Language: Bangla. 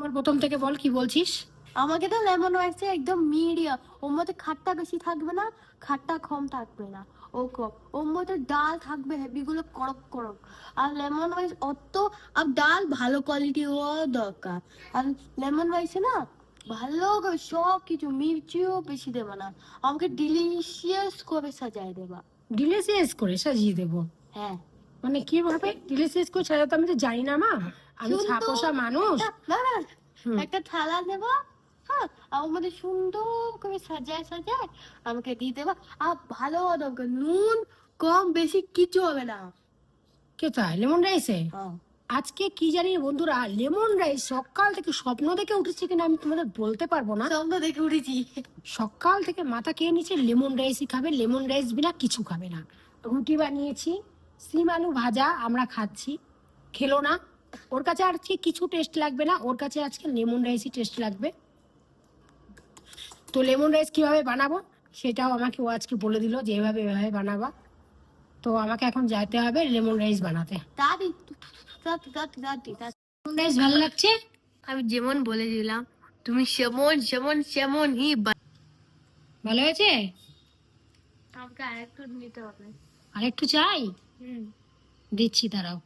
তোমার প্রথম থেকে বল কি বলছিস? আমাকে তো লেমন রাইসে একদম মিডিয়াম। ওর মধ্যে খাট্টা বেশি থাকবে না খাট্টা কম থাকবে না। ও কম ওর মধ্যে ডাল থাকবে হেভি গুলো করক করক। আর লেমন রাইস অত আর ডাল ভালো কোয়ালিটি হওয়া দরকার। আর লেমন রাইসে না ভালো করে সব কিছু মির্চিও বেশি দেবে না। আমাকে ডিলিশিয়াস করে সাজায় দেবা। ডিলিশিয়াস করে সাজিয়ে দেবো? হ্যাঁ। মানে কি কীভাবে ডিলিশিয়াস করে সাজাতে আমি তো জানি না মা। আমি। ছাপোষা মানুষ। একটা থালা দেবা হ্যাঁ আর ওর সুন্দর করে সাজায় সাজায় আমাকে দিয়ে দেবা। আর ভালো দরকার নুন কম বেশি কিছু হবে না। কে তাই লেমন রাইসে? হ্যাঁ। আজকে কি জানি বন্ধুরা লেমন রাইস সকাল থেকে স্বপ্ন দেখে উঠেছে কিনা আমি তোমাদের বলতে পারব না। স্বপ্ন দেখে উঠেছি। সকাল থেকে মাথা খেয়ে নিচ্ছে লেমন রাইসই খাবে লেমন রাইস বিনা কিছু খাবে না। রুটি বানিয়েছি সিম আলু ভাজা আমরা খাচ্ছি। খেলো না। ওর কাছে আর কি কিছু টেস্ট লাগবে না। ওর কাছে আজকে লেমন রাইসই টেস্ট লাগবে। তো লেমন রাইস কীভাবে বানাবো? সেটাও আমাকে ও আজকে বলে দিল যে এভাবে এভাবে বানাবা। তো আমাকে এখন যেতে হবে লেমন রাইস বানাতে। লেমন রাইস ভালো লাগছে? আমি যেমন বলে দিলাম তুমি সেমন সেমন সেমনই বা- ভালো হয়েছে? আমাকে আরেকটু নিতে হবে। আর একটু চাই দিচ্ছি তারাও